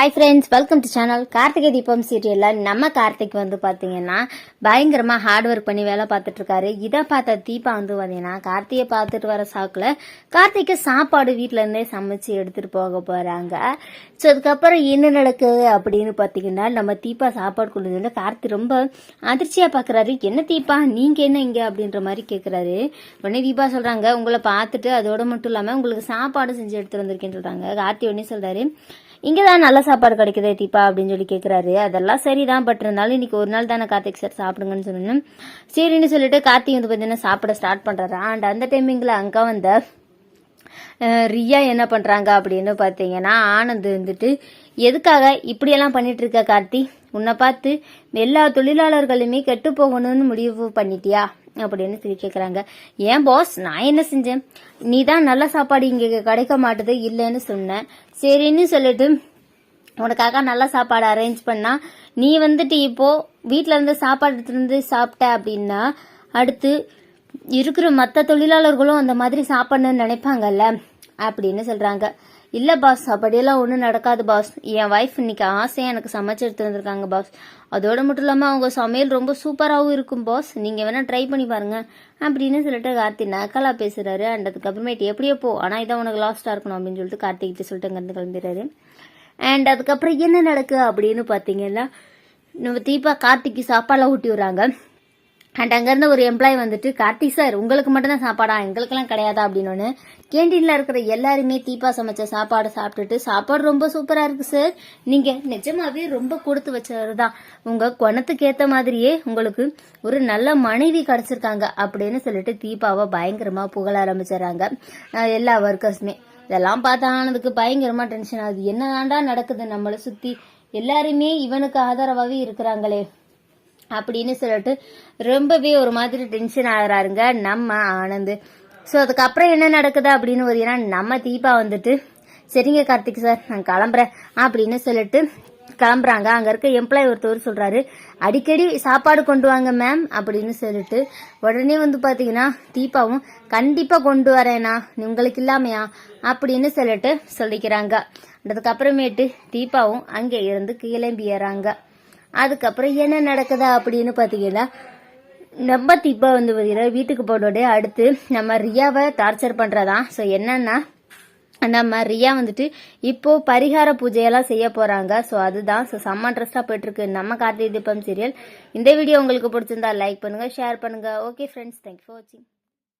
Hi friends welcome to channel Karthigai Deepam சீரியலில் நம்ம கார்த்திக் வந்து பார்த்தீங்கன்னா பயங்கரமாக ஹார்ட் ஒர்க் பண்ணி வேலை பார்த்துட்ருக்காரு இதை பார்த்த தீபா வந்து பார்த்தீங்கன்னா கார்த்திகை பார்த்துட்டு வர சாக்கில் கார்த்திக்கு சாப்பாடு வீட்டிலேருந்தே இருந்தே சமைச்சு எடுத்துகிட்டு போக போகிறாங்க ஸோ அதுக்கப்புறம் என்ன நடக்குது அப்படின்னு பார்த்தீங்கன்னா நம்ம தீபா சாப்பாடு கொண்டு வந்து கார்த்தி ரொம்ப அதிர்ச்சியாக பார்க்குறாரு என்ன தீபா நீங்கள் என்ன இங்கே? அப்படின்ற மாதிரி கேட்குறாரு உடனே தீபா சொல்கிறாங்க உங்களை பார்த்துட்டு அதோட மட்டும் இல்லாமல் உங்களுக்கு சாப்பாடு செஞ்சு எடுத்துகிட்டு வந்திருக்கேன்னு சொல்கிறாங்க கார்த்தி உடனே சொல்கிறாரு இங்கே தான் நல்ல சாப்பாடு கிடைக்குதே தீபா அப்படின்னு சொல்லி கேட்குறாரு அதெல்லாம் சரி தான் பட் இருந்தாலும் இன்னைக்கு ஒரு நாள் தானே கார்த்திக் சார் சாப்பிடுங்கன்னு சொன்னேன் சரின்னு சொல்லிட்டு கார்த்திக் வந்து பார்த்தீங்கன்னா சாப்பிட ஸ்டார்ட் பண்ணுறாரு அண்ட் அந்த டைமிங்கில் அங்கே வந்த ரியா என்ன பண்ணுறாங்க அப்படின்னு பார்த்தீங்கன்னா ஆனந்த் வந்துட்டு எதுக்காக இப்படியெல்லாம் பண்ணிட்டு இருக்க கார்த்தி உன்னை பார்த்து எல்லா தொழிலாளர்களுமே கெட்டு போகணும்னு முடிவு பண்ணிட்டியா? அப்படின்னு சொல்லி கேட்குறாங்க ஏன் பாஸ் நான் என்ன செஞ்சேன்? நீ தான் நல்ல சாப்பாடு இங்கே கிடைக்க மாட்டுது இல்லைன்னு சொன்னேன் சரின்னு சொல்லிட்டு உனக்காக நல்ல சாப்பாடு அரேஞ்ச் பண்ணா நீ வந்துட்டு இப்போ வீட்டில இருந்து சாப்பாடு எடுத்துட்டு வந்து சாப்பிட்ட அப்படின்னா அடுத்து இருக்கிற மற்ற தொழிலாளர்களும் அந்த மாதிரி சாப்பிடணும்னு நினைப்பாங்கல்ல? அப்படின்னு சொல்றாங்க. இல்ல பாஸ் அப்படியெல்லாம் ஒன்றும் நடக்காது பாஸ் என் ஒய்ஃப் இன்னைக்கு ஆசையா எனக்கு சமைச்சு எடுத்து வந்திருக்காங்க பாஸ் அதோட மட்டும் இல்லாம அவங்க சமையல் ரொம்ப சூப்பராகவும் இருக்கும் பாஸ் நீங்க வேணா ட்ரை பண்ணி பாருங்க அப்படின்னு சொல்லிட்டு கார்த்தி நக்கலா பேசுறாரு. அண்ட் அதுக்கப்புறமேட்டு எப்படியோ போ ஆனா இதான் உனக்கு லாஸ்டா இருக்கணும் அப்படின்னு சொல்லிட்டு கார்த்திகைகிட்ட சொல்லிட்டு அங்கிருந்து கிளம்பிடுறாரு. அண்ட் அதுக்கப்புறம் என்ன நடக்கு அப்படின்னு பார்த்தீங்கன்னா நம்ம தீபா கார்த்திக்கு சாப்பாடுலாம் ஊட்டி விடுறாங்க. அண்ட் அங்கேருந்து ஒரு எம்ப்ளாயி வந்துட்டு கார்த்திக் சார் உங்களுக்கு மட்டும்தான் சாப்பாடா? எங்களுக்கெல்லாம் கிடையாதா? அப்படின்னு கேன்டீனில் இருக்கிற எல்லாருமே தீபா சமைச்ச சாப்பாடு சாப்பிட்டுட்டு சாப்பாடு ரொம்ப சூப்பராக இருக்கு சார் நீங்கள் நிஜமாவே ரொம்ப கொடுத்து வச்சவர் தான் உங்கள் குணத்துக்கு ஏற்ற மாதிரியே உங்களுக்கு ஒரு நல்ல மனைவி கிடச்சிருக்காங்க. அப்படின்னு சொல்லிட்டு தீபாவை பயங்கரமாக புகழ ஆரம்பிச்சிடுறாங்க எல்லா ஒர்க்கர்ஸுமே இதெல்லாம் பார்த்தா ஆனதுக்கு பயங்கரமாக டென்ஷன் ஆகுது. என்னதாண்டா நடக்குது நம்மளை சுற்றி எல்லாருமே இவனுக்கு ஆதரவாகவே இருக்கிறாங்களே. அப்படின்னு சொல்லிட்டு ரொம்பவே ஒரு மாதிரி டென்ஷன் ஆகுறாருங்க நம்ம ஆனந்த். ஸோ அதுக்கப்புறம் என்ன நடக்குது அப்படின்னு பார்த்தீங்கன்னா நம்ம தீபா வந்துட்டு சரிங்க கார்த்திக் சார் நான் கிளம்புறேன் அப்படின்னு சொல்லிட்டு கிளம்புறாங்க. அங்க இருக்க எம்ப்ளாய் ஒருத்தவர் சொல்றாரு அடிக்கடி சாப்பாடு கொண்டு வாங்க மேம் அப்படின்னு சொல்லிட்டு உடனே வந்து பாத்தீங்கன்னா தீபாவும் கண்டிப்பா கொண்டு வரேனா உங்களுக்கு இல்லாமையா? அப்படின்னு சொல்லிட்டு சொல்லிக்கிறாங்க. அதுக்கப்புறமேட்டு தீபாவும் அங்கே இருந்து கிளம்பிடுறாங்க அதுக்கப்புறம் என்ன நடக்குதா அப்படின்னு பார்த்தீங்கன்னா நம்ம திப்பா வந்து பார்த்தீங்கன்னா வீட்டுக்கு போனோடனே அடுத்து நம்ம ரியாவை டார்ச்சர் பண்ணுறதா ஸோ என்னன்னா நம்ம ரியா வந்துட்டு இப்போ பரிகார பூஜையெல்லாம் செய்ய போறாங்க. ஸோ அதுதான். ஸோ செம்ம ட்ரெஸ்டாக போயிட்டு இருக்கு நம்ம கார்த்திகை தீபம் சீரியல் இந்த வீடியோ உங்களுக்கு பிடிச்சிருந்தா லைக் பண்ணுங்க ஷேர் பண்ணுங்க. ஓகே ஃப்ரெண்ட்ஸ் தேங்க்யூ ஃபார் வாட்சிங்